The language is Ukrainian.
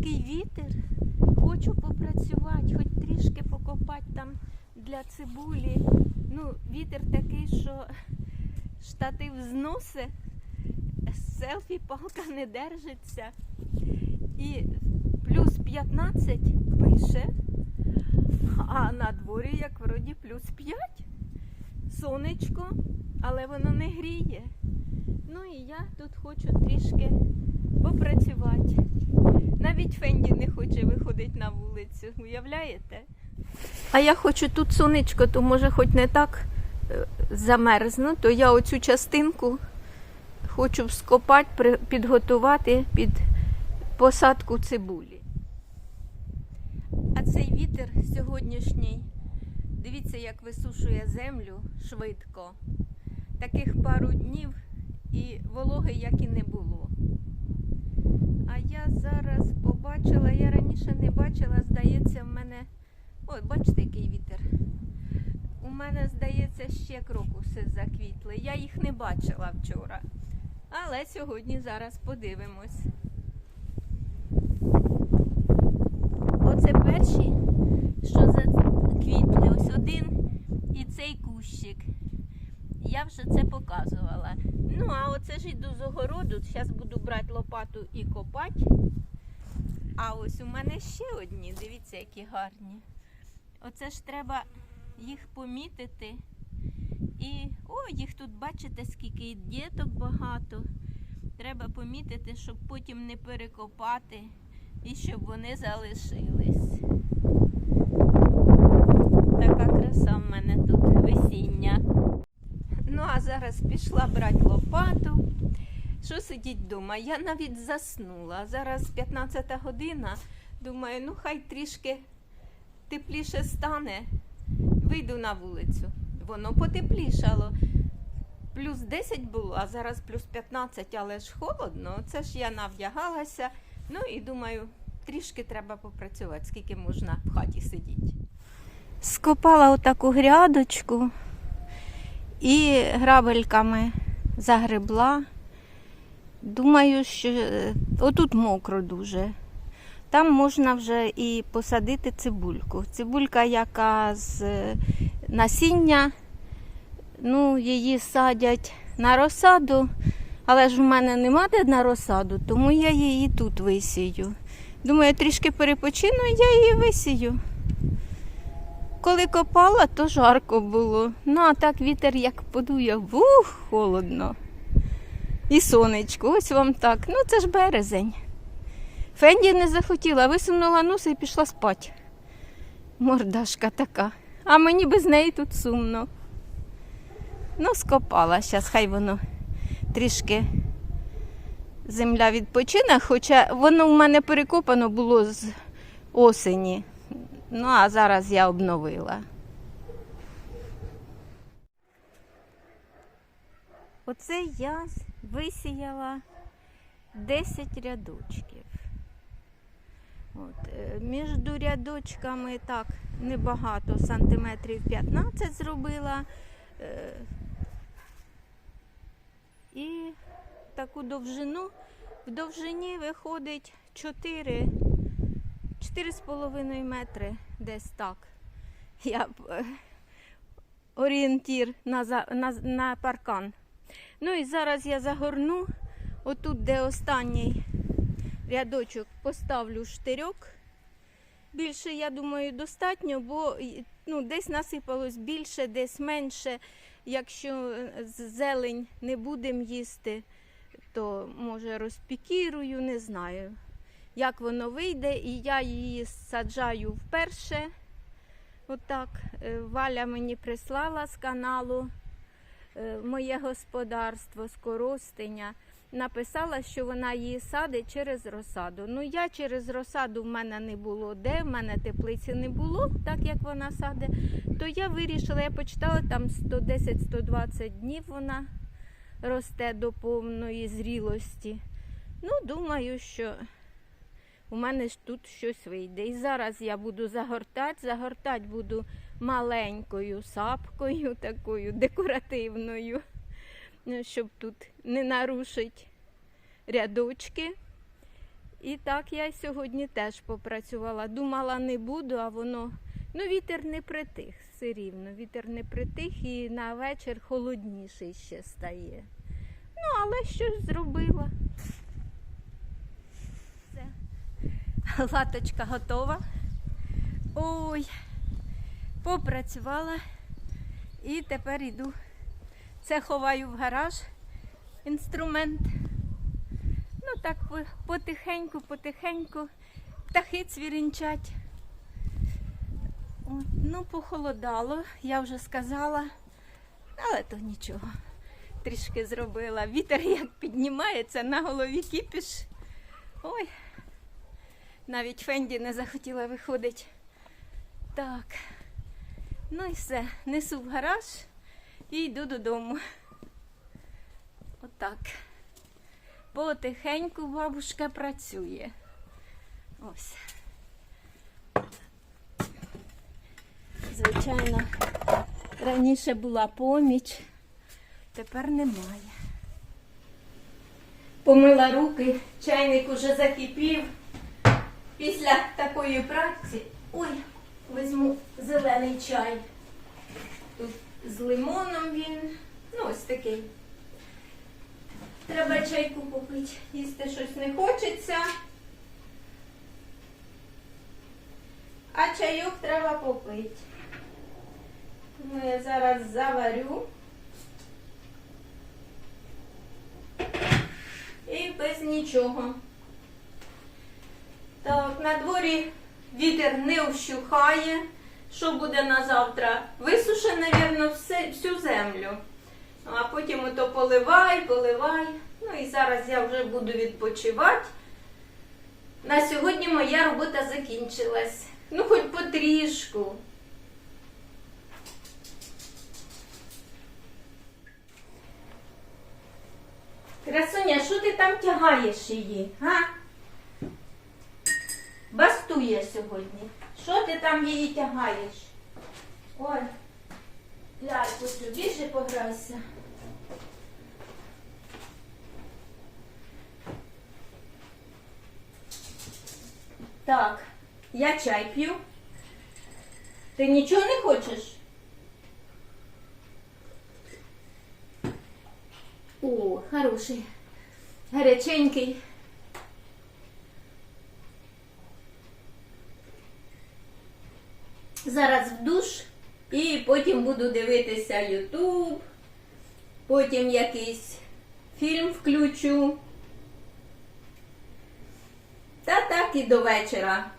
такий вітер. Хочу попрацювати, хоч трішки покопати там для цибулі. Ну, вітер такий, що штатив зносить, селфі палка не держиться. І плюс 15 пише, а на дворі, як вроді, плюс 5. Сонечко, але воно не гріє. Ну і я тут хочу трішки попрацювати. Навіть Фенді не хоче виходити на вулицю, уявляєте? А я хочу тут сонечко, то може хоч не так е, замерзну, то я оцю частинку хочу вскопати, підготувати під посадку цибулі. А цей вітер сьогоднішній, дивіться, як висушує землю швидко. Таких пару днів і вологи як і не було. А я зараз побачила, я раніше не бачила, здається, в мене. Ой, бачите, який вітер. У мене, здається, ще крокуси заквітли. Я їх не бачила вчора. Але сьогодні зараз подивимось. Оце перші, що заквітли. Ось один і цей кущик. Я вже це показувала. Ну, а оце ж йду з огороду. Зараз буду брати лопату і копати. А ось у мене ще одні, дивіться, які гарні. Оце ж треба їх помітити. І о, їх тут бачите, скільки і діток багато. Треба помітити, щоб потім не перекопати і щоб вони залишились. Така краса в мене тут весіння. Ну, а зараз пішла брати лопату. Що сидіть вдома? Я навіть заснула. Зараз 15 година. Думаю, ну хай трішки тепліше стане. Вийду на вулицю. Воно потеплішало. Плюс 10 було, а зараз плюс 15, але ж холодно. Це ж я навдягалася. Ну і думаю, трішки треба попрацювати, скільки можна в хаті сидіти. Скопала отаку грядочку і грабельками загребла. Думаю, що е, отут мокро дуже. Там можна вже і посадити цибульку. Цибулька, яка з е, насіння, ну, її садять на розсаду, але ж в мене нема де на розсаду, тому я її тут висію. Думаю, трішки перепочину і я її висію. Коли копала, то жарко було. Ну, а так вітер як подує, вух, холодно. І сонечко, ось вам так. Ну, це ж березень. Фенді не захотіла, висунула носа і пішла спати. Мордашка така. А мені без неї тут сумно. Ну, скопала. Зараз хай воно трішки земля відпочине, хоча воно в мене перекопано було з осені. Ну, а зараз я обновила. Оце я висіяла 10 рядочків. От, е, між рядочками так небагато, сантиметрів 15 зробила. Е, і таку довжину. В довжині виходить 4 4,5 метри десь так. Я е, орієнтір на, на, на паркан. Ну і зараз я загорну, отут, де останній рядочок, поставлю штирьок. Більше, я думаю, достатньо, бо ну, десь насипалось більше, десь менше. Якщо е, зелень не будемо їсти, то може розпікірую, не знаю, як воно вийде. І я її саджаю вперше. Отак. Е, Валя мені прислала з каналу моє господарство з Коростеня. Написала, що вона її садить через розсаду. Ну, я через розсаду в мене не було де, в мене теплиці не було, так як вона садить. То я вирішила, я почитала, там 110-120 днів вона росте до повної зрілості. Ну, думаю, що у мене ж тут щось вийде. І зараз я буду загортати, загортати буду маленькою сапкою, такою декоративною, ну, щоб тут не нарушити рядочки. І так я сьогодні теж попрацювала. Думала, не буду, а воно. Ну, вітер не притих, все рівно. Вітер не притих і на вечір холодніший ще стає. Ну, але щось зробила. Все. Латочка готова. Ой, попрацювала і тепер йду. Це ховаю в гараж інструмент. Ну так потихеньку, потихеньку. Птахи цвірінчать. Ну, похолодало, я вже сказала, але то нічого. Трішки зробила. Вітер як піднімається, на голові кіпіш. Ой, навіть Фенді не захотіла виходити. Так. Ну і все. Несу в гараж і йду додому. Отак. Потихеньку бабушка працює. Ось. Звичайно, раніше була поміч, тепер немає. Помила руки, чайник уже закипів. Після такої праці. Ой, візьму зелений чай. Тут з лимоном він. Ну, ось такий. Треба чайку попити. Їсти щось не хочеться. А чайок треба попити. Тому я зараз заварю. І без нічого. Так, на дворі вітер не вщухає. Що буде на завтра? Висуше, мабуть, всю землю. А потім ото поливай, поливай. Ну і зараз я вже буду відпочивати. На сьогодні моя робота закінчилась. Ну, хоч потрішку. Красуня, що ти там тягаєш її? Га? Бастує сьогодні. Що ти там її тягаєш? Ой, ляльку цю більше пограйся. Так, я чай п'ю. Ти нічого не хочеш? О, хороший. Гаряченький. Зараз в душ і потім буду дивитися Ютуб, потім якийсь фільм включу. Та так і до вечора.